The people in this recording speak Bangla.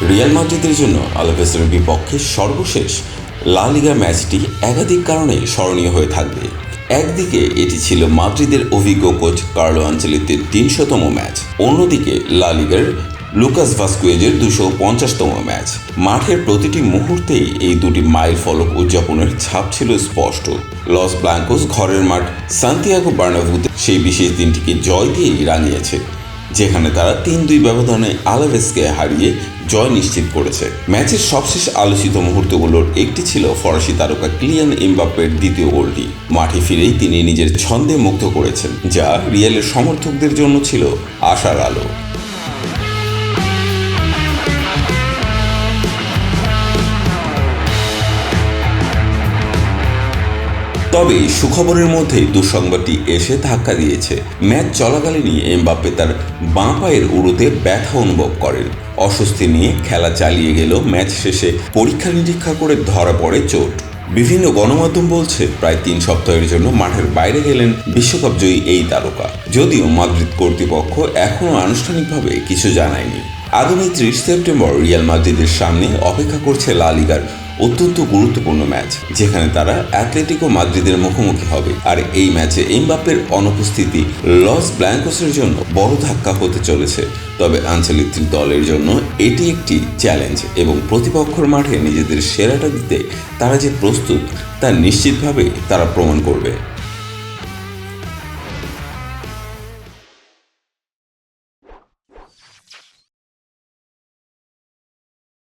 রিয়াল মাদ্রিদের জন্য আলভেসের বিপক্ষে সর্বশেষ লা লিগা ম্যাচটি একাধিক কারণে স্মরণীয় হয়ে থাকবে। একদিকে এটি ছিল মাদ্রিদের অভিজ্ঞ কোচ কার্লো আঞ্চলিতের তিনশোতম ম্যাচ, অন্যদিকে লা লিগার লুকাস ভাস্কুয়েজের দুশো পঞ্চাশতম ম্যাচ। মাঠের প্রতিটি মুহূর্তেই এই দুটি মাইল ফলক উদযাপনের ছাপ ছিল স্পষ্ট। লস ব্লাঙ্কোস ঘরের মাঠ সান্তিয়াগো বার্নাভুতে সেই বিশেষ দিনটিকে জয় দিয়েই রাঙিয়েছে। যেখানে তারা তিন দুই ব্যবধানে আলাভেসকে হারিয়ে জয় নিশ্চিত করেছে। ম্যাচের সবশেষ আলোচিত মুহূর্তগুলোর একটি ছিল ফরাসি তারকা ক্লিয়ান এমবাপ্পের দ্বিতীয় গোলটি। মাঠে ফিরেই তিনি নিজের ছন্দে মুগ্ধ করেছেন, যা রিয়ালের সমর্থকদের জন্য ছিল আশার আলো। তবে সুখবরের মধ্যেই দুঃসংবাদটি এসে ধাক্কা দিয়েছে। ম্যাচ চলাকালীনই এমবাপ্পে তার বাঁ পায়ের উড়ুতে ব্যথা অনুভব করেন। অস্বস্তি নিয়ে খেলা চালিয়ে গেল ম্যাচ শেষে। পরীক্ষা নিরীক্ষা করে ধরা পড়ে চোট। বিভিন্ন গণমাধ্যম বলছে, প্রায় তিন সপ্তাহের জন্য মাঠের বাইরে গেলেন বিশ্বকাপ জয়ী এই তারকা। যদিও মাদ্রিদ কর্তৃপক্ষ এখনও আনুষ্ঠানিকভাবে কিছু জানায়নি। আগামী ত্রিশ সেপ্টেম্বর রিয়াল মাদ্রিদের সামনে অপেক্ষা করছে লা লিগার অত্যন্ত গুরুত্বপূর্ণ ম্যাচ, যেখানে তারা অ্যাটলেটিকো মাদ্রিদের মুখোমুখি হবে। আর এই ম্যাচে এমবাপ্পের অনুপস্থিতি লস ব্ল্যাঙ্কোসের জন্য বড় ধাক্কা হতে চলেছে। তবে আঞ্চলিক দলের জন্য এটি একটি চ্যালেঞ্জ এবং প্রতিপক্ষর মাঠে নিজেদের সেরাটা দিতে তারা যে প্রস্তুত, তা নিশ্চিতভাবে তারা প্রমাণ করবে।